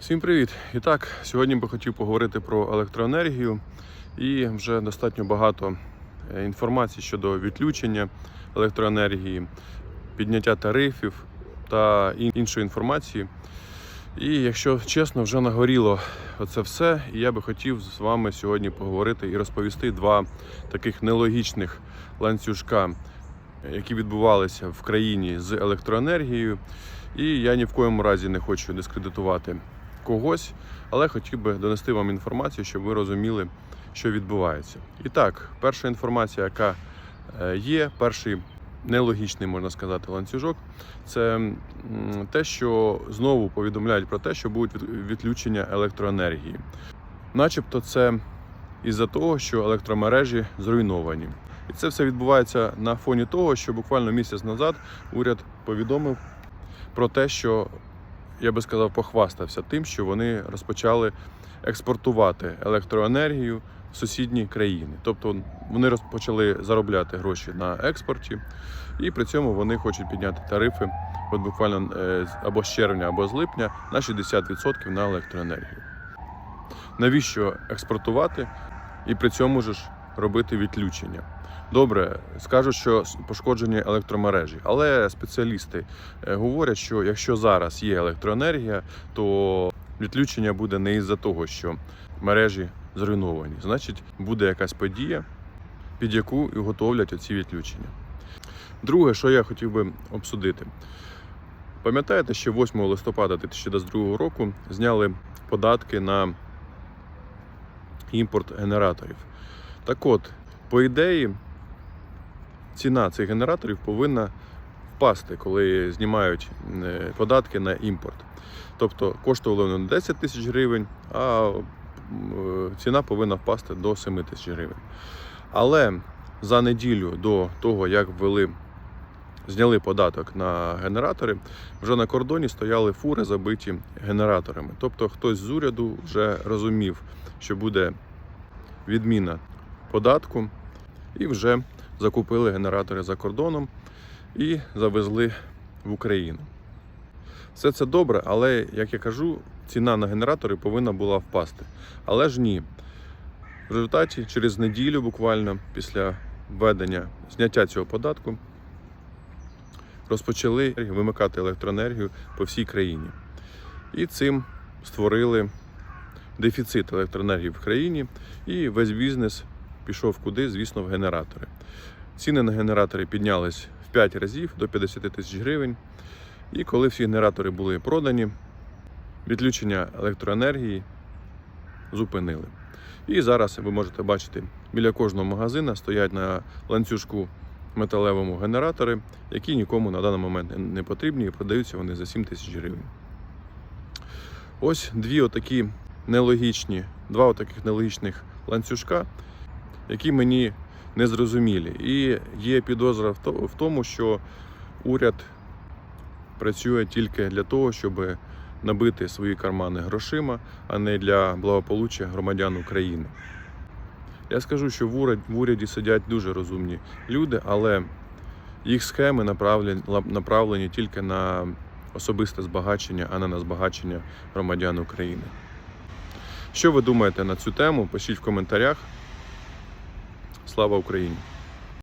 Всім привіт! І так, сьогодні би хотів поговорити про електроенергію і вже достатньо багато е, інформації щодо відключення електроенергії, підняття тарифів та іншої інформації. І якщо чесно, вже нагоріло оце все, і я би хотів з вами сьогодні поговорити і розповісти два таких нелогічних ланцюжка, які відбувалися в країні з електроенергією. І я ні в коєму разі не хочу дискредитувати когось, але хотів би донести вам інформацію, щоб ви розуміли, що відбувається. І так, перша інформація, яка е, є, перший нелогічний, можна сказати, ланцюжок, це те, що знову повідомляють про те, що будуть від- відключення електроенергії. Начебто, це із-за того, що електромережі зруйновані. І це все відбувається на фоні того, що буквально місяць назад уряд повідомив про те, що я би сказав, похвастався тим, що вони розпочали експортувати електроенергію в сусідні країни. Тобто вони розпочали заробляти гроші на експорті, і при цьому вони хочуть підняти тарифи, от буквально е, або з червня, або з липня на 60% на електроенергію. Навіщо експортувати і при цьому ж робити відключення? Добре, скажуть, що пошкоджені електромережі, але спеціалісти е, говорять, що якщо зараз є електроенергія, то відключення буде не із-за того, що мережі зруйновані. Значить, буде якась подія, під яку і готовлять оці відключення. Друге, що я хотів би обсудити. Пам'ятаєте, що 8 листопада 2022 року зняли податки на імпорт генераторів. Так от, по ідеї, ціна цих генераторів повинна впасти, коли знімають е, податки на імпорт. Тобто коштувало вони 10 тисяч гривень, а е, ціна повинна впасти до 7 тисяч гривень. Але за неділю до того, як ввели, зняли податок на генератори, вже на кордоні стояли фури забиті генераторами. Тобто хтось з уряду вже розумів, що буде відміна податку, і вже закупили генератори за кордоном і завезли в Україну. Все це добре, але, як я кажу, ціна на генератори повинна була впасти. Але ж ні. В результаті, через неділю, буквально після введення зняття цього податку, розпочали вимикати електроенергію по всій країні. І цим створили дефіцит електроенергії в країні, і весь бізнес пішов куди, звісно, в генератори. Ціни на генератори піднялись в 5 разів до 50 тисяч гривень. І коли всі генератори були продані, відключення електроенергії зупинили. І зараз ви можете бачити, біля кожного магазина стоять на ланцюжку металевому генератори, які нікому на даний момент не потрібні і продаються вони за 7 тисяч гривень. Ось дві отакі нелогічні, два отаких нелогічних ланцюжка, які мені незрозумілі. І є підозра в тому, що уряд працює тільки для того, щоб набити свої кармани грошима, а не для благополуччя громадян України. Я скажу, що в уряд- в уряді сидять дуже розумні люди, але їх схеми направлені, направлені тільки на особисте збагачення, а не на збагачення громадян України. Що ви думаєте на цю тему? Пишіть в коментарях. Слава Україні!